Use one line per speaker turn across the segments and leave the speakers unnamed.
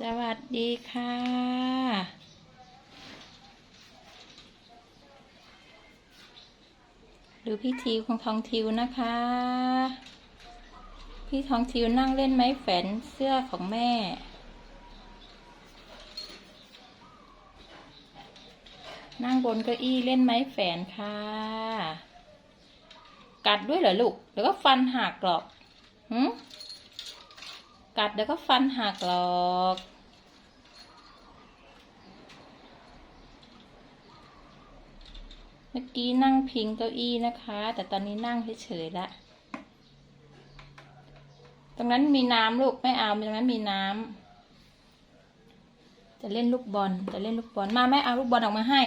สวัสดีค่ะหรือพี่ทิวของทองทิวนะคะ พี่ทองทิวนั่งเล่นไม้แฝนเสื้อของแม่ นั่งบนเก้าอี้เล่นไม้แฝนค่ะ กัดด้วยเหรอลูกเดี๋ยวก็ฟันหักหรอกหืม กัดเดี๋ยวก็ฟันหักหรอกเมื่อกี้นั่งพิงเก้าอี้นะคะ แต่ตอนนี้นั่งเฉยๆละตรงนั้นมีน้ำลูกไม่เอาตรงนั้นมีน้ำจะเล่นลูกบอลจะเล่นลูกบอลมาแม่เอาลูกบอลออกมาให้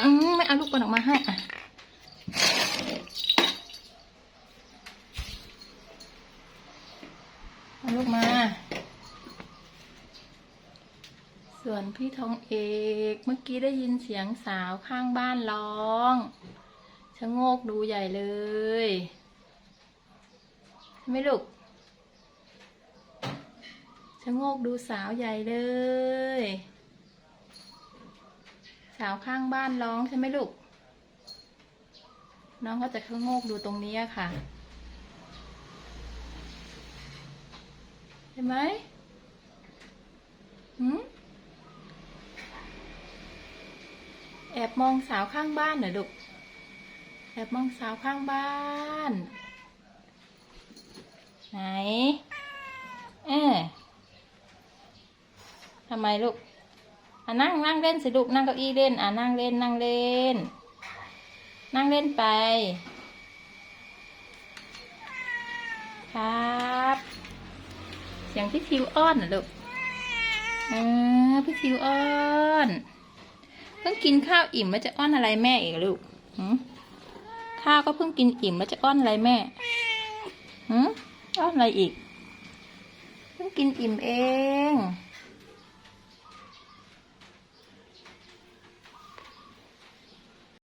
อืมไม่เอาลูกบอลออกมาให้อะ เอา ลูกมา ส่วนพี่ทองเอกเมื่อกี้ได้ยินเสียงสาวข้างบ้านร้องชะโงกดูใหญ่เลยใช่ไหมลูกชะโงกดูสาวใหญ่เลย สาวข้างบ้านร้องใช่ไหมลูก น้องเขาจะชะโงกดูตรงนี้ค่ะ ใช่ไหมหืมแอบมองสาวข้างบ้านเหรอลูกแอบมองสาวข้างบ้าน ไหน เออทำไมลูกอะนั่งนั่งเล่นสิลูกนั่งเก้าอี้เล่นอะนั่งเล่นนั่งเล่น นั่งเล่นไปครับเสียงพี่ทิวอ้อนนะลูกเออพี่ทิวอ้อนเพิ่งกินข้าวอิ่มแล้วจะอ้อนอะไรแม่อีกลูกข้าวก็เพิ่งกินอิ่มแล้วจะอ้อนอะไรแม่หืมอ้อนอะไรอีก เพิ่งกินอิ่มเอง